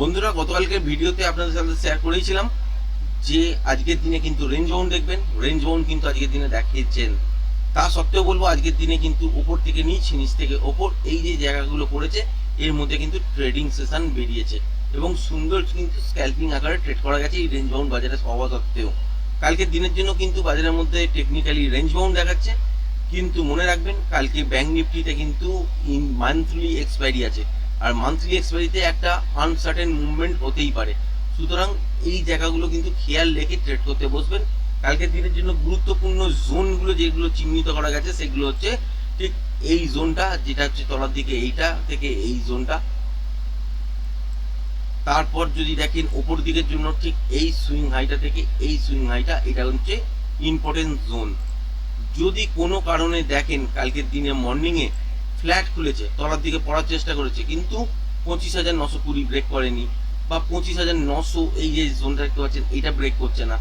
বন্ধুরা গতকালকে ভিডিওতে আপনাদের সাথে শেয়ার করেছিলাম যে আজকের দিনে কিন্তু রেঞ্জ বাউন্ড দেখবেন। রেঞ্জ বাউন্ড কিন্তু আজকের দিনে দেখিয়েছেন। তা সত্ত্বেও বলব, আজকের দিনে কিন্তু ওপর থেকে নিচ নিচ থেকে ওপর এই যে জায়গাগুলো করেছে এর মধ্যে কিন্তু ট্রেডিং সেশন বেরিয়েছে এবং সুন্দর কিন্তু স্ক্যাল্পিং আকারে ট্রেড করা গেছে এই রেঞ্জ বাউন্ড বাজারে হওয়া সত্ত্বেও। কালকের দিনের জন্য কিন্তু বাজারের মধ্যে টেকনিক্যালি রেঞ্জ বাউন্ড দেখাচ্ছে। কিন্তু মনে রাখবেন, কালকে ব্যাংক নিফটিতে কিন্তু ইন মান্থলি এক্সপায়ারি আছে। আর মান্থলি এক্সপায়ারিতে একটা আনসার্টেন মুভমেন্ট হতেই পারে। সুতরাং এই জায়গাগুলো কিন্তু খেয়াল রেখে ট্রেড করতে বসবেন। কালকের দিনের জন্য গুরুত্বপূর্ণ জোনগুলো যেগুলো চিহ্নিত করা গেছে, সেগুলো হচ্ছে ঠিক এই জোনটা যেটা হচ্ছে তলার দিকে এইটা থেকে এই জোনটা তারপর যদি দেখেন ওপর দিকের জন্য ঠিক এই সুইং হাইটা থেকে এই সুইং হাইটা এটা হচ্ছে ইম্পর্টেন্ট জোন যদি কোনো কারণে দেখেন কালকের দিনে মর্নিংয়ে ফ্ল্যাট খুলেছে, তলার দিকে পড়ার চেষ্টা করেছে, কিন্তু পঁচিশ হাজার নশো কুড়ি ব্রেক করেনি বা পঁচিশ হাজার নশো এই যে জোনটা দেখতে পাচ্ছেন, এইটা ব্রেক করছে না।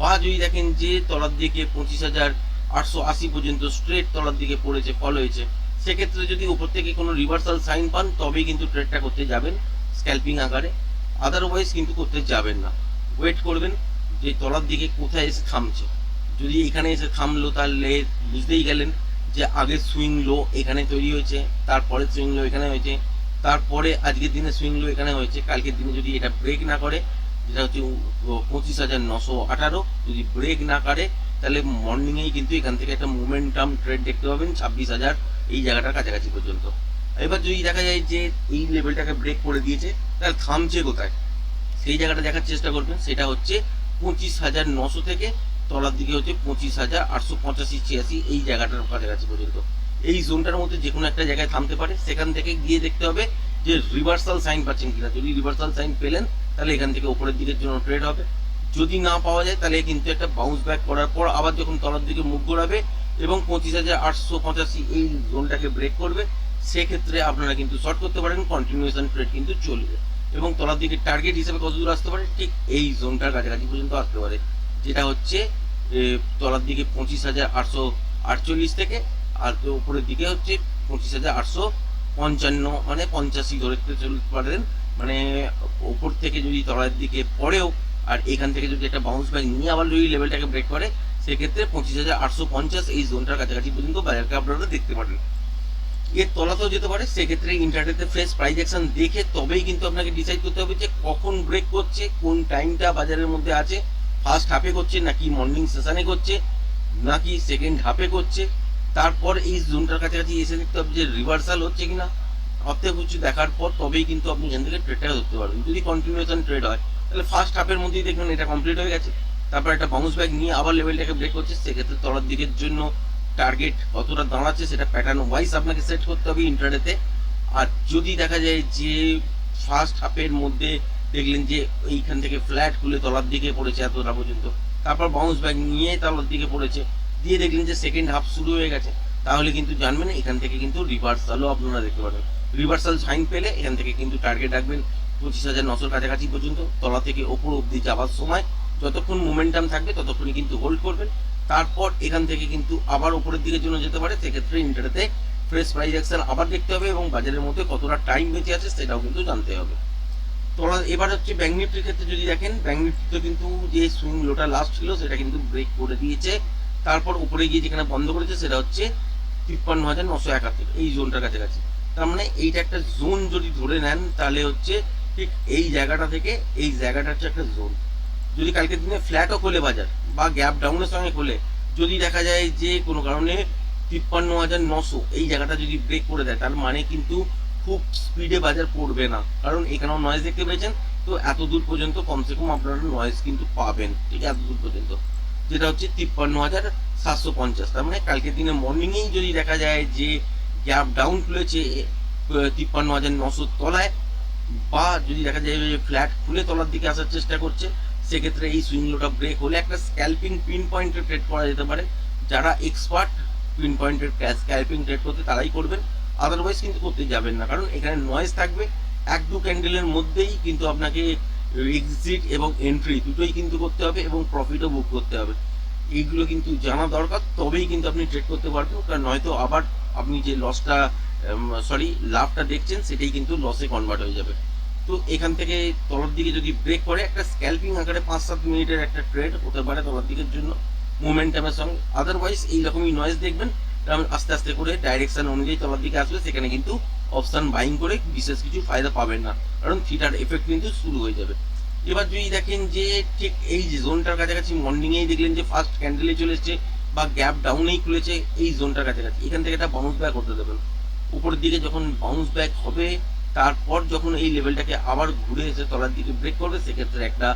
বা যদি দেখেন যে তলার দিকে পঁচিশ হাজার আটশো আশি পর্যন্ত স্ট্রেট তলার দিকে পড়েছে ফল হয়েছে, সেক্ষেত্রে যদি উপর থেকে কোনো রিভার্সাল সাইন পান, তবেই কিন্তু ট্রেডটা করতে যাবেন স্ক্যাল্পিং আকারে। আদারওয়াইজ কিন্তু করতে যাবেন না। ওয়েট করবেন যে তলার দিকে কোথায় এসে থামছে। যদি এখানে এসে থামলো তাহলে বুঝতেই গেলেন যে আগে সুইং লো এখানে তৈরি হয়েছে, তারপরে সুইং লো এখানে হয়েছে, তারপরে আজকের দিনে সুইং লো এখানে হয়েছে, কালকের দিনে যদি এটা ব্রেক না করে, যেটা হচ্ছে পঁচিশ হাজার নশো আঠারো, যদি ব্রেক না করে, তাহলে মর্নিংয়েই কিন্তু এখান থেকে একটা মোমেন্টাম ট্রেড দেখতে পাবেন, ছাব্বিশ হাজার এই জায়গাটার কাছাকাছি পর্যন্ত। এবার যদি দেখা যায় যে এই লেভেলটাকে ব্রেক করে দিয়েছে, তাহলে থামছে কোথায়? সেই জায়গাটা দেখার চেষ্টা করবেন, সেটা হচ্ছে পঁচিশ হাজার নশো থেকে তলার দিকে হচ্ছে পঁচিশ হাজার আটশো পঁচাশি, ছিয়াশি এই জায়গাটার কাছাকাছি পর্যন্ত। এই জোনটার মধ্যে যে কোনো একটা জায়গায় থামতে পারে। সেখান থেকে গিয়ে দেখতে হবে যে রিভার্সাল সাইন পাচ্ছেন কিনা। যদি রিভার্সাল সাইন পেলেন, তাহলে এখান থেকে উপরের দিকের জন্য ট্রেড হবে। যদি না পাওয়া যায়, তাহলে কিন্তু একটা বাউন্স ব্যাক করার পর আবার যখন তলার দিকে মুখ ঘোরাবে এবং পঁচিশ হাজার আটশো পঁচাশি এই জোনটাকে ব্রেক করবে, সেক্ষেত্রে আপনারা কিন্তু শর্ট করতে পারেন কন্টিনিউশন ট্রেড কিন্তু চলবে। এবং তলার দিকে টার্গেট হিসেবে কত দূর আসতে পারে? ঠিক এই জোনটার কাছাকাছি পর্যন্ত আসতে পারে। যেটা হচ্ছে তলার দিকে পঁচিশ হাজার আটশো আটচল্লিশ থেকে, আর উপরের দিকে হচ্ছে পঁচিশ হাজার আটশো পঞ্চান্ন মানে পঞ্চাশি ধরতে চলতে পারেন। মানে ওপর থেকে যদি তলার দিকে পড়েও, আর এখান থেকে যদি একটা বাউন্স ব্যাক নিয়ে আবার যদি লেভেলটাকে ব্রেক করে, সেক্ষেত্রে পঁচিশ হাজার আটশো পঞ্চাশ এই জোনটার কাছাকাছি পর্যন্ত বাজারকে আপনারা দেখতে পারেন। এর তলাতেও যেতে পারে, সেক্ষেত্রে ইন্টারনেটে ফ্রেশ প্রাইস অ্যাকশন দেখে তবেই কিন্তু আপনাকে ডিসাইড করতে হবে যে কখন ব্রেক করছে, কোন টাইমটা বাজারের মধ্যে আছে। ফার্স্ট হাফে করছে, নাকি মর্নিং সেশনে করছে, নাকি সেকেন্ড হাফে করছে, তারপর এই জোনটার কাছাকাছি এসে দেখতে হবে যে রিভার্সাল হচ্ছে কিনা। অর্ধেক কিছু দেখার পর তবেই কিন্তু আপনি এখান থেকে ট্রেডটা ধরতে পারবেন। যদি কন্টিনিউশন ট্রেড হয়, তাহলে ফার্স্ট হাফের মধ্যেই দেখবেন এটা কমপ্লিট হয়ে গেছে। তারপর একটা বাউন্স ব্যাক নিয়ে আবার লেভেলটাকে ব্রেক করছে, সেক্ষেত্রে তলার দিকের জন্য টার্গেট কতটা দাঁড়াচ্ছে, সেটা প্যাটার্ন ওয়াইজ আপনাকে সেট করতে হবে ইন্টারনেটে আর যদি দেখা যায় যে ফার্স্ট হাফের মধ্যে দেখলেন যে এইখান থেকে ফ্ল্যাট খুলে তলার দিকে পড়েছে এতটা পর্যন্ত। তারপর বাউন্স ব্যাক নিয়ে তলার দিকে পড়েছে। দিয়ে দেখলেন যে সেকেন্ড হাফ শুরু হয়ে গেছে। তাহলে কিন্তু জানবেন, এখান থেকে কিন্তু রিভার্সালও আপনারা দেখতে পারবেন রিভার্সাল সাইন পেলে এখান থেকে কিন্তু টার্গেট রাখবেন পঁচিশ হাজার নশোর কাছাকাছি পর্যন্ত। তলা থেকে ওপর অবধি যাওয়ার সময় যতক্ষণ মোমেন্টাম থাকবে, ততক্ষণই কিন্তু হোল্ড করবেন। তারপর এখান থেকে কিন্তু আবার ওপরের দিকে জন্য যেতে পারে। সেক্ষেত্রে ইন্টারনেটে ফ্রেশ প্রাইস অ্যাকশন আবার দেখতে হবে এবং বাজারের মধ্যে কতটা টাইম বেঁচে আছে সেটাও কিন্তু জানতে হবে। তোরা এবার হচ্ছে ব্যাঙ্ক নিফটির ক্ষেত্রে যদি দেখেন ব্যাঙ্ক নিফটিতে কিন্তু যে সুইং লোটা লাস্ট ছিল, সেটা কিন্তু ব্রেক করে দিয়েছে। তারপর উপরে গিয়ে যেখানে বন্ধ করেছে, সেটা হচ্ছে তিপ্পান্ন হাজার নশো একাত্তর, এই জোনটার কাছাকাছি। তার মানে এইটা একটা জোন যদি ধরে নেন, তাহলে হচ্ছে ঠিক এই জায়গাটা থেকে এই জায়গাটা হচ্ছে একটা জোন যদি কালকের দিনে ফ্ল্যাটও খোলে বাজার, বা গ্যাপ ডাউনের সঙ্গে খোলে, যদি দেখা যায় যে কোনো কারণে তিপ্পান্ন হাজার নশো এই জায়গাটা যদি ব্রেক করে দেয়, তার মানে কিন্তু খুব স্পিডে বাজার পড়বে না। কারণ এখানেও নয়েজ দেখতে পেয়েছেন? তো এত দূর পর্যন্ত কমসে কম আপনারা নয়েজ কিন্তু পাবেন, ঠিক আছে এত দূর পর্যন্ত। যেটা হচ্ছে তিপ্পান্ন হাজার সাতশো পঞ্চাশ। তার মানে কালকের দিনে মর্নিংয়েই যদি দেখা যায় যে গ্যাপ ডাউন খুলেছে তিপ্পান্ন হাজার নশো তলায়, বা যদি দেখা যায় যে ফ্ল্যাট খুলে তলার দিকে আসার চেষ্টা করছে, সেক্ষেত্রে এই সুইংলোটা ব্রেক হলে একটা স্ক্যাল্পিং পিন পয়েন্টে ট্রেড করা যেতে পারে। যারা এক্সপার্ট পিন পয়েন্টের স্ক্যাল্পিং ট্রেড করতে তারাই করবেন। আদারওয়াইজ কিন্তু করতে যাবেন না। কারণ এখানে নয়েজ থাকবে, এক দু ক্যান্ডেলের মধ্যেই কিন্তু আপনাকে এক্সিট এবং এন্ট্রি দুটোই কিন্তু করতে হবে এবং প্রফিটও বুক করতে হবে। এইগুলো কিন্তু জানা দরকার, তবেই কিন্তু আপনি ট্রেড করতে পারবেন। কারণ নয়তো আবার আপনি যে লসটা সরি লাভটা দেখছেন, সেটাই কিন্তু লসে কনভার্ট হয়ে যাবে। তো এখান থেকে তলার দিকে যদি ব্রেক করে, একটা স্ক্যাল্পিং আকারে পাঁচ সাত মিনিটের একটা ট্রেড হতে পারে তলার দিকের জন্য মোমেন্টামের সঙ্গে। আদারওয়াইজ এইরকমই নয়েজ দেখবেন আস্তে আস্তে করে ডাইরেকশন অনুযায়ী তলার দিকে আসবে, সেখানে কিন্তু অপশন বাইং করে বিশেষ কিছু ফায়দা পাবেন না। কারণ থিটার এফেক্ট কিন্তু শুরু হয়ে যাবে। এবার যদি দেখেন যে ঠিক এই যে জোনটার কাছাকাছি মর্নিংয়েই দেখলেন যে ফার্স্ট ক্যান্ডেলে চলে এসছে বা গ্যাপ ডাউনেই খুলেছে, এই জোনটার কাছাকাছি, এখান থেকে একটা বাউন্স ব্যাক করতে দেবেন। উপরের দিকে যখন বাউন্স ব্যাক হবে, তারপর যখন এই লেভেলটাকে আবার ঘুরে এসে তলার দিকে ব্রেক করবে, সেক্ষেত্রে একটা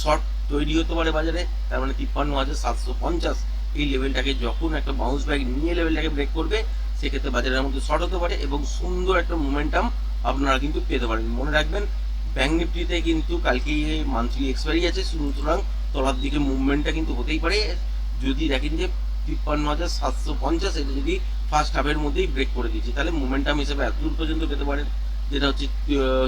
শর্ট তৈরি হতে পারে বাজারে। তার মানে তিপ্পান্ন হাজার সাতশো পঞ্চাশ। এই লেভেলটাকে যখন একটা বাউন্স ব্যাক নিয়ে লেভেলটাকে ব্রেক করবে, সেক্ষেত্রে বাজারের মধ্যে শর্ট হতে পারে এবং সুন্দর একটা মোমেন্টাম আপনারা কিন্তু পেতে পারেন। মনে রাখবেন ব্যাঙ্ক নিফটিতে কিন্তু কালকে মান্থলি এক্সপায়ারি আছে, সুতরাং তলার দিকে মুভমেন্টটা কিন্তু হতেই পারে। যদি দেখেন যে তিপ্পান্ন হাজার সাতশো পঞ্চাশ, এটা যদি ফার্স্ট হাফের মধ্যেই ব্রেক করে দিয়েছে, তাহলে মোমেন্টাম হিসেবে এত দূর পর্যন্ত পেতে পারেন। যেটা হচ্ছে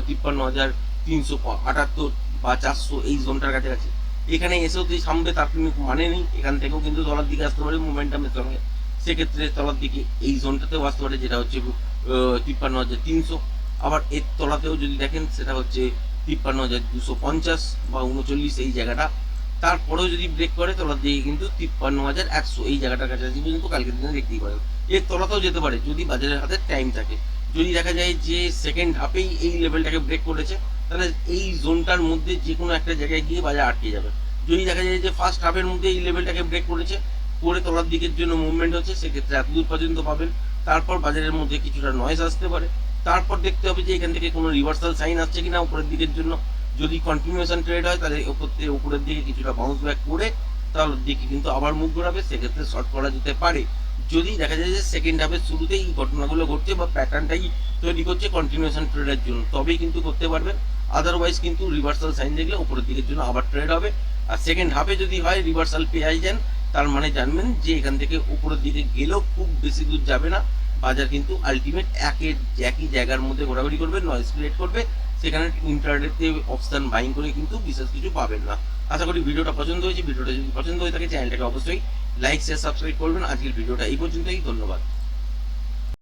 তিপ্পান্ন হাজার তিনশো আটাত্তর বা চারশো এই জোনটার কাছাকাছি। এখানে এসেও তুই সামনে তার কোনো মানে নেই, এখান থেকেও কিন্তু তলার দিকে আসতে পারে মোমেন্টামের সঙ্গে। সেক্ষেত্রে তলার দিকে এই জোনটাতেও আসতে পারে, যেটা হচ্ছে তিপ্পান্ন হাজার তিনশো। আবার এর তলাতেও যদি দেখেন, সেটা হচ্ছে তিপ্পান্ন হাজার দুশো পঞ্চাশ বা উনচল্লিশ এই জায়গাটা। তারপরেও যদি ব্রেক করে, তলার দিকে কিন্তু তিপ্পান্ন হাজার একশো এই জায়গাটার কাছাকাছি পর্যন্ত কালকের দিনে দেখতেই পারেন। এর তলাতেও যেতে পারে, যদি বাজারের হাতে টাইম থাকে। যদি দেখা যায় যে সেকেন্ড হাফেই এই লেভেলটাকে ব্রেক করেছে, তাহলে এই জোনটার মধ্যে যে কোনো একটা জায়গায় গিয়ে বাজার আটকে যাবে। যদি দেখা যায় যে ফার্স্ট হাফের মধ্যে এই লেভেলটাকে ব্রেক করেছে, করে তলার দিকের জন্য মুভমেন্ট হচ্ছে, সেক্ষেত্রে এত দূর পর্যন্ত পাবেন। তারপর বাজারের মধ্যে কিছুটা নয়েজ আসতে পারে। তারপর দেখতে হবে যে এখান থেকে কোনো রিভার্সাল সাইন আসছে কিনা উপরের দিকের জন্য। যদি কন্টিনিউশন ট্রেড হয়, তাহলে ওপর থেকে উপরের দিকে কিছুটা বাউন্স ব্যাক করে তার দিকে কিন্তু আবার মুখ ঘোরাবে, সেক্ষেত্রে শর্ট করা যেতে পারে। যদি দেখা যায় যে সেকেন্ড হাফের শুরুতেই এই ঘটনাগুলো ঘটছে বা প্যাটার্নটাই তৈরি করছে কন্টিনিউশন ট্রেডের জন্য, তবেই কিন্তু করতে পারবেন। আদারওয়াইজ কিন্তু রিভার্সাল সাইন দেখলে উপরের দিকের জন্য আবার ট্রেড হবে। আর সেকেন্ড হাফে যদি হয় রিভার্সাল পেয়ে যান, তার মানে জানবেন যে এখান থেকে উপরের দিকে গেলেও খুব বেশি দূর যাবে না। বাজার কিন্তু আলটিমেট একের একই জায়গার মধ্যে ঘোরাঘুরি করবে নয়েজ ক্রিয়েট করবে। সেখানে ইন্টারনেটে অপশান বাইং করে কিন্তু বিশেষ কিছু পাবেন না। আশা করি ভিডিওটা পছন্দ হয়েছে। ভিডিওটা যদি পছন্দ হয়ে থাকে চ্যানেলটাকে অবশ্যই লাইক শেয়ার সাবস্ক্রাইব করবেন। আজকের ভিডিওটা এই পর্যন্তই। ধন্যবাদ।